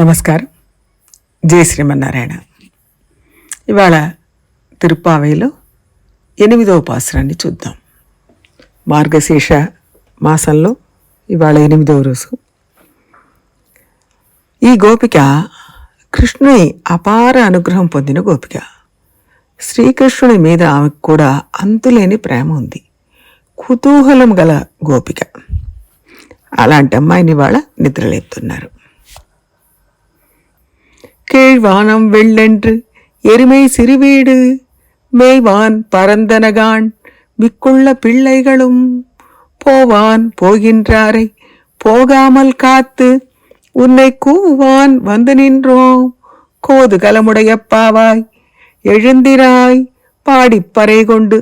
నమస్కారం. జై శ్రీమన్నారాయణ. ఇవాళ తిరుప్పావేలో ఎనిమిదవ పాసురాన్ని చూద్దాం. మార్గశీర్ష మాసంలో ఇవాళ ఎనిమిదవ రోజు. ఈ గోపిక కృష్ణుని అపార అనుగ్రహం పొందిన గోపిక. శ్రీకృష్ణుని మీద ఆమెకు కూడా అంతులేని ప్రేమ ఉంది. కుతూహలం గల గోపిక. అలాంటి అమ్మాయిని వాళ్ళ నిద్రలేపుతున్నారు. கீழ்வானம் வெள்ளென்று எருமை சிறுவீடு. மேய்வான் பரந்தனகான் மிக்குள்ள பிள்ளைகளும் போவான் போகின்றாரை. போகாமல் காத்து உன்னை கூவான் வந்து நின்றோம். கோதுகலமுடையப்பாவாய் எழுந்திராய் பாடிப்பறை கொண்டு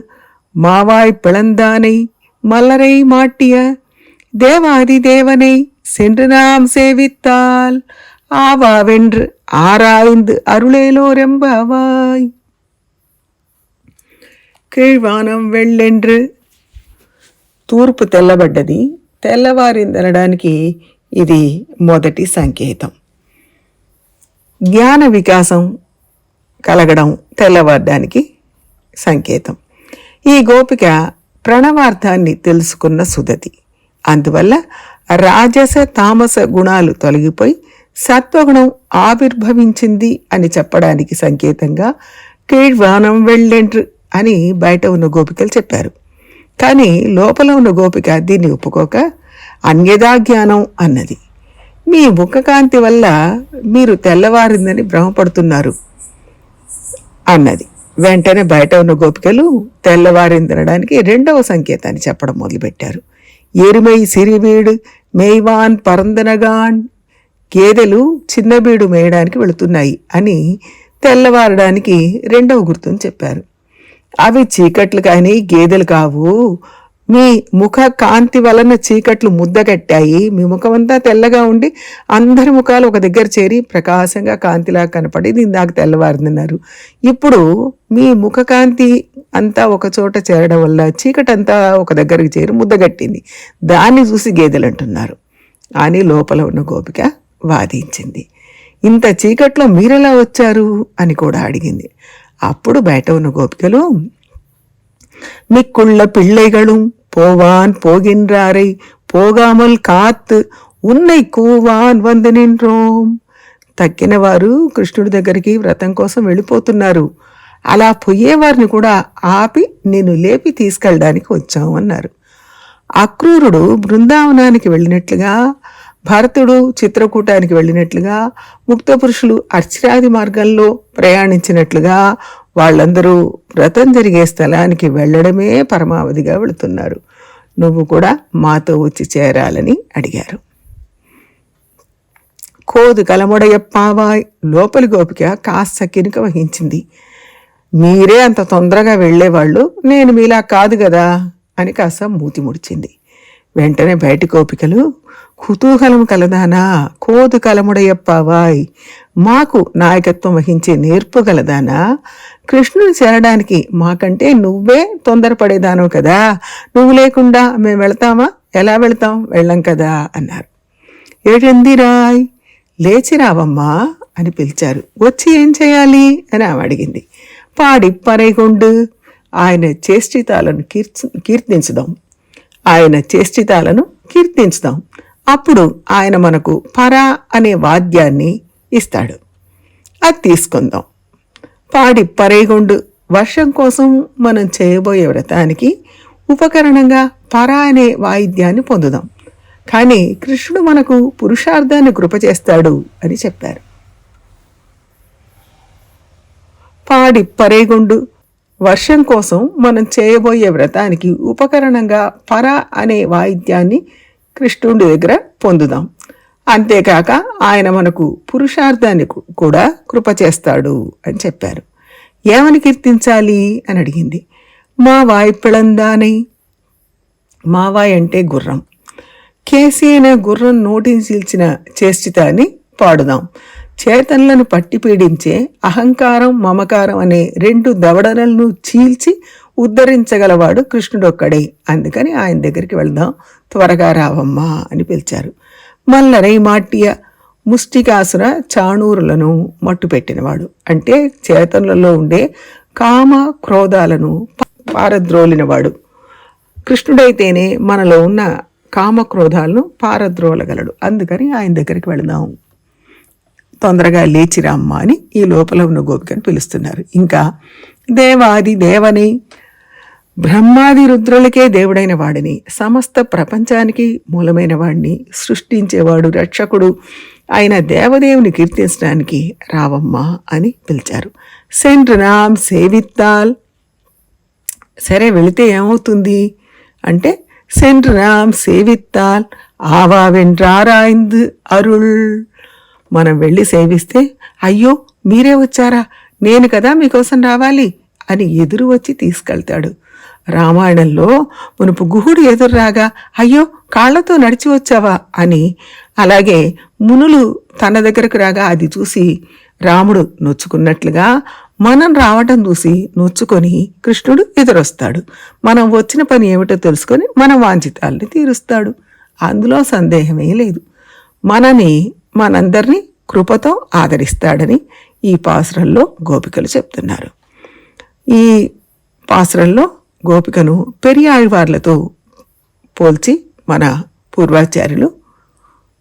மாவாய் பிளந்தானை மலரை மாட்டிய தேவாதி தேவனை சென்று நாம் சேவித்தால் ஆவாவென்று ஆராய்ந்து அருளேலோரெம்பவாய். కీழ்వానం వెళ్ళెండ్రు తూర్పు తెల్లబడ్డది తెల్లవారిందనడానికి ఇది మొదటి సంకేతం జ్ఞాన వికాసం కలగడం తెల్లవారడానికి సంకేతం ఈ గోపిక ప్రణవార్థాన్ని తెలుసుకున్న సుదతి అందువల్ల రాజస తామస గుణాలు తొలగిపోయి సత్వగుణం ఆవిర్భవించింది అని చెప్పడానికి సంకేతంగా కీడ్వానం వెళ్ళెండ్రు అని బయట ఉన్న గోపికలు చెప్పారు. కానీ లోపల ఉన్న గోపిక దీన్ని ఒప్పుకోక అన్యదా జ్ఞానం అన్నది. మీ ముఖకాంతి వల్ల మీరు తెల్లవారిందని భ్రమపడుతున్నారు అన్నది. వెంటనే బయట ఉన్న గోపికలు తెల్లవారిందనడానికి రెండవ సంకేతాన్ని చెప్పడం మొదలుపెట్టారు. ఎరుమై సిరివీడు మేవాన్ పరందనగాన్ గేదెలు చిన్నబీడు మేయడానికి వెళుతున్నాయి అని తెల్లవారడానికి రెండవ గుర్తుని చెప్పారు. అవి చీకట్లు కానీ గేదెలు కావు. మీ ముఖ కాంతి వలన చీకట్లు ముద్దగట్టాయి మీ ముఖం అంతా తెల్లగా ఉండి అందరి ముఖాలు ఒక దగ్గర చేరి ప్రకాశంగా కాంతిలా కనపడి ఇందాక తెల్లవారిందన్నారు. ఇప్పుడు మీ ముఖ కాంతి అంతా ఒక చోట చేరడం వల్ల చీకటి అంతా ఒక దగ్గరికి చేరి ముద్దగట్టింది దాన్ని చూసి గేదెలు అంటున్నారు. అని లోపల ఉన్న గోపిక వాదించింది. ఇంత చీకట్లో మీరెలా వచ్చారు? అని కూడా అడిగింది. అప్పుడు బయట ఉన్న గోపికలు మిక్కుళ్ళ పిళ్ళైగళుం పోవాన్ పోగిన్రారై పోగామల్ కాత్ ఉన్నై కూవాన్ వందనిన్రోమ్ తగ్గిన వారు కృష్ణుడి దగ్గరికి వ్రతం కోసం వెళ్ళిపోతున్నారు. అలా పోయేవారిని కూడా ఆపి నేను లేపి తీసుకెళ్ళడానికి వచ్చాము అన్నారు అక్రూరుడు బృందావనానికి వెళ్ళినట్లుగా భరతుడు చిత్రకూటానికి వెళ్ళినట్లుగా ముక్త పురుషులు అర్చరాది మార్గంలో ప్రయాణించినట్లుగా వాళ్ళందరూ వ్రతం జరిగే స్థలానికి వెళ్ళడమే పరమావధిగా వెళుతున్నారు. నువ్వు కూడా మాతో వచ్చి చేరాలని అడిగారు. కోదు కలముడయప్పావాయ్ లోపలి గోపిక కాస్త కినుక వహించింది. మీరే అంత తొందరగా వెళ్ళేవాళ్ళు నేను మీలా కాదు కదా అని కాస్త మూతి ముడిచింది. వెంటనే బయటి కోపికలు కుతూహలం కలదానా? కోదు కలముడయప్పావాయ్ మాకు నాయకత్వం వహించే నేర్పు కలదానా కృష్ణుని చేరడానికి మాకంటే నువ్వే తొందరపడేదాను కదా. నువ్వు లేకుండా మేము వెళతామా? ఎలా వెళతాం? వెళ్ళం కదా అన్నారు. ఏడందిరాయ్ లేచి రావమ్మా అని పిలిచారు. వచ్చి ఏం చేయాలి? అని ఆమె అడిగింది. పాడి పరైగొండు ఆయన చేష్టితాలను కీర్తి కీర్తించుదాం ఆయన చేష్టితాలను కీర్తించుదాం. అప్పుడు ఆయన మనకు పరా అనే వాద్యాన్ని ఇస్తాడు. అది తీసుకుందాం. పాడి పరేగొండు. వర్షం కోసం మనం చేయబోయే వ్రతానికి ఉపకరణంగా పరా అనే వాయిద్యాన్ని పొందుదాం. కానీ కృష్ణుడు మనకు పురుషార్థాన్ని కృప చేస్తాడు అని చెప్పారు. పాడి పరేగొండు. వర్షం కోసం మనం చేయబోయే వ్రతానికి ఉపకరణంగా పర అనే వాయిద్యాన్ని కృష్ణుడి దగ్గర పొందుదాం. అంతేకాక ఆయన మనకు పురుషార్థాన్ని కూడా కృప చేస్తాడు అని చెప్పారు. ఏమని కీర్తించాలి? అని అడిగింది. మా వాయి పిళందానై. మావాయ్ అంటే గుర్రం. కేసీ అనే గుర్రం నోటిని చీల్చిన చేష్టితాన్ని పాడుదాం. చేతనలను పట్టి పీడించే అహంకారం మమకారం అనే రెండు దవడలను చీల్చి ఉద్ధరించగలవాడు కృష్ణుడొక్కడే. అందుకని ఆయన దగ్గరికి వెళ్దాం. త్వరగా రావమ్మా అని పిలిచారు. మల్లరై మాట్య ముష్టికాసుర చాణూరులను మట్టుపెట్టినవాడు. అంటే చేతనులలో ఉండే కామ క్రోధాలను పారద్రోలినవాడు. కృష్ణుడైతేనే మనలో ఉన్న కామ క్రోధాలను పారద్రోలగలడు. అందుకని ఆయన దగ్గరికి వెళదాం. తొందరగా లేచిరామ్మ అని ఈ లోపల ఉన్న గోపికను పిలుస్తున్నారు. ఇంకా దేవాది దేవని బ్రహ్మాది రుద్రులకే దేవుడైన వాడిని సమస్త ప్రపంచానికి మూలమైన వాడిని సృష్టించేవాడు రక్షకుడు ఆయన దేవదేవుని కీర్తించడానికి రావమ్మా అని పిలిచారు. సెంట్రనామ్ సేవిత్తాల్. సరే వెళితే ఏమవుతుంది అంటే సెంట్రనామ్ సేవిత్తాల్. ఆవా వెంట్రారాయింద్ అరుళ్. మనం వెళ్ళి సేవిస్తే అయ్యో మీరే వచ్చారా? నేను కదా మీకోసం రావాలి అని ఎదురు వచ్చి తీసుకెళ్తాడు. రామాయణంలో మునుపు గుహుడు ఎదురు రాగా అయ్యో కాళ్ళతో నడిచి వచ్చావా అని. అలాగే మునులు తన దగ్గరకు రాగా అది చూసి రాముడు నొచ్చుకున్నట్లుగా మనం రావటం చూసి నొచ్చుకొని కృష్ణుడు ఎదురొస్తాడు. మనం వచ్చిన పని ఏమిటో తెలుసుకొని మన వాంఛితాల్ని తీరుస్తాడు. అందులో సందేహమే లేదు. మనని మనందరినీ కృపతో ఆదరిస్తాడని ఈ పాసురంలో గోపికలు చెప్తున్నారు. ఈ పాసురంలో గోపికను పెరియాళ్వార్లతో పోల్చి మన పూర్వాచార్యులు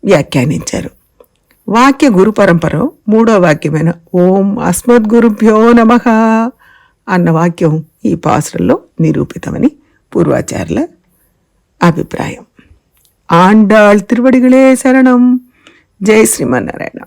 వ్యాఖ్యానించారు. వాక్య గురు పరంపర మూడో వాక్యమైన ఓం అస్మద్గురుభ్యో నమ అన్న వాక్యం ఈ పాసురంలో నిరూపితమని పూర్వాచార్యుల అభిప్రాయం. ఆండాళ్ తిరువడిగళే శరణం. జై శ్రీమన్నారాయణ